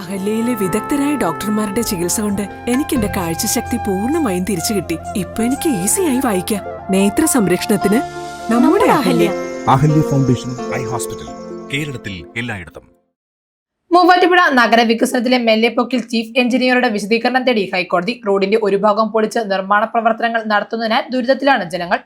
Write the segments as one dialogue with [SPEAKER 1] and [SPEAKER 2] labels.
[SPEAKER 1] അഹല്യയിലെ വിദഗ്ധരായ ഡോക്ടർമാരുടെ ചികിത്സ കൊണ്ട് എനിക്ക് എന്റെ കാഴ്ചശക്തി പൂർണമായും തിരിച്ചു കിട്ടി. ഇപ്പൊ എനിക്ക് ഈസിയായി വായിക്കാം. നേത്ര സംരക്ഷണത്തിന് നമ്മുടെ Ahalya.
[SPEAKER 2] Ahalya foundation eye hospital കേരളത്തിൽ എല്ലായിടത്തും.
[SPEAKER 3] മൂവാറ്റുപുഴ നഗരവികസനത്തിലെ മെല്ലെപ്പൊക്കിൽ ചീഫ് എഞ്ചിനീയറുടെ വിശദീകരണം തേടി ഹൈക്കോടതി റോഡിന്റെ ഒരു ഭാഗം പൊളിച്ച് നിർമ്മാണ പ്രവർത്തനങ്ങൾ നടത്തുന്നതിനാൽ ദുരിതത്തിലാണ് ജനങ്ങൾ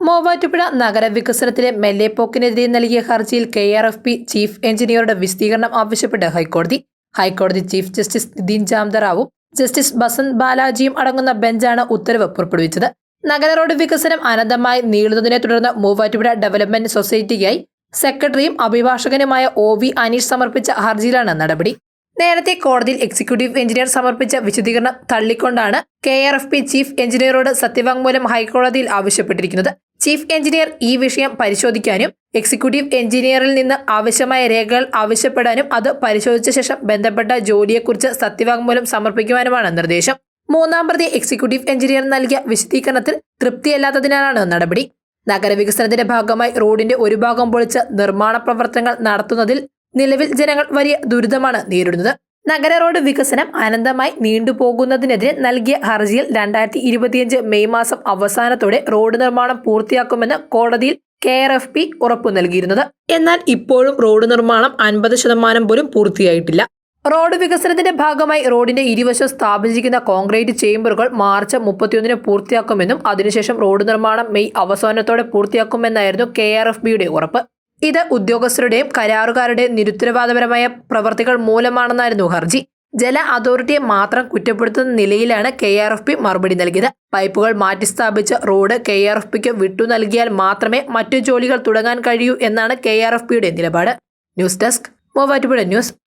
[SPEAKER 3] മൂവാറ്റുപുഴ നഗരവികസനത്തിലെ മെല്ലെപ്പോക്കിനെതിരെ നൽകിയ ഹർജിയിൽ K R F P chief എഞ്ചിനീയറുടെ വിശദീകരണം ആവശ്യപ്പെട്ട് ഹൈക്കോടതി. ഹൈക്കോടതി ചീഫ് ജസ്റ്റിസ് നിതിൻ ജാംദറാവും ജസ്റ്റിസ് ബസന്ത് ബാലാജിയും അടങ്ങുന്ന ബെഞ്ചാണ് ഉത്തരവ് പുറപ്പെടുവിച്ചത്. നഗര റോഡ് വികസനം അനന്തമായി നീളുന്നതിനെ തുടർന്ന് മൂവാറ്റുപുഴ ഡെവലപ്മെന്റ് സൊസൈറ്റിക്കായി സെക്രട്ടറിയും അഭിഭാഷകനുമായ ഒ വി അനീഷ് സമർപ്പിച്ച ഹർജിയിലാണ് നടപടി. നേരത്തെ കോടതിയിൽ എക്സിക്യൂട്ടീവ് എഞ്ചിനീയർ സമർപ്പിച്ച വിശദീകരണം തള്ളിക്കൊണ്ടാണ് K R F P chief എഞ്ചിനീയറോട് സത്യവാങ്മൂലം ഹൈക്കോടതിയിൽ ആവശ്യപ്പെട്ടിരിക്കുന്നത്. ചീഫ് എഞ്ചിനീയർ ഈ വിഷയം പരിശോധിക്കാനും എക്സിക്യൂട്ടീവ് എഞ്ചിനീയറിൽ നിന്ന് ആവശ്യമായ രേഖകൾ ആവശ്യപ്പെടാനും അത് പരിശോധിച്ച ശേഷം ബന്ധപ്പെട്ട ജോലിയെക്കുറിച്ച് സത്യവാങ്മൂലം സമർപ്പിക്കുവാനുമാണ് നിർദ്ദേശം. മൂന്നാം പ്രതി എക്സിക്യൂട്ടീവ് എഞ്ചിനീയർ നൽകിയ വിശദീകരണത്തിൽ തൃപ്തിയല്ലാത്തതിനാലാണ് നടപടി. നഗരവികസനത്തിന്റെ ഭാഗമായി റോഡിന്റെ ഒരു ഭാഗം പൊളിച്ച് നിർമ്മാണ പ്രവർത്തനങ്ങൾ നടത്തുന്നതിൽ നിലവിൽ ജനങ്ങൾ വലിയ ദുരിതമാണ് നേരിടുന്നത്. നഗര റോഡ് വികസനം അനന്തമായി നീണ്ടുപോകുന്നതിനെതിരെ നൽകിയ ഹർജിയിൽ രണ്ടായിരത്തി ഇരുപത്തിയഞ്ച് മെയ് മാസം അവസാനത്തോടെ റോഡ് നിർമ്മാണം പൂർത്തിയാക്കുമെന്ന് കോടതിയിൽ കെ ആർ എഫ് പി ഉറപ്പു നൽകിയിരുന്നത്. എന്നാൽ ഇപ്പോഴും റോഡ് നിർമ്മാണം അൻപത് ശതമാനം പോലും പൂർത്തിയായിട്ടില്ല. റോഡ് വികസനത്തിന്റെ ഭാഗമായി റോഡിന്റെ ഇരുവശം സ്ഥാപിച്ചിരിക്കുന്ന കോൺക്രീറ്റ് ചേംബറുകൾ മാർച്ച് മുപ്പത്തിയൊന്നിന് പൂർത്തിയാക്കുമെന്നും അതിനുശേഷം റോഡ് നിർമ്മാണം മെയ് അവസാനത്തോടെ പൂർത്തിയാക്കുമെന്നായിരുന്നു കെ ആർ എഫ് ബിയുടെ ഉറപ്പ്. ഇത് ഉദ്യോഗസ്ഥരുടെയും കരാറുകാരുടെയും നിരുത്തരവാദപരമായ പ്രവർത്തികൾ മൂലമാണെന്നായിരുന്നു ഹർജി. ജല അതോറിറ്റിയെ മാത്രം കുറ്റപ്പെടുത്തുന്ന നിലയിലാണ് കെ ആർ എഫ് പി മറുപടി നൽകിയത്. പൈപ്പുകൾ മാറ്റിസ്ഥാപിച്ച റോഡ് കെ ആർ എഫ് പിക്ക് വിട്ടു നൽകിയാൽ മാത്രമേ മറ്റു ജോലികൾ തുടങ്ങാൻ കഴിയൂ എന്നാണ് കെ ആർ എഫ് പിയുടെ നിലപാട്. News desk Muvattupuzha news.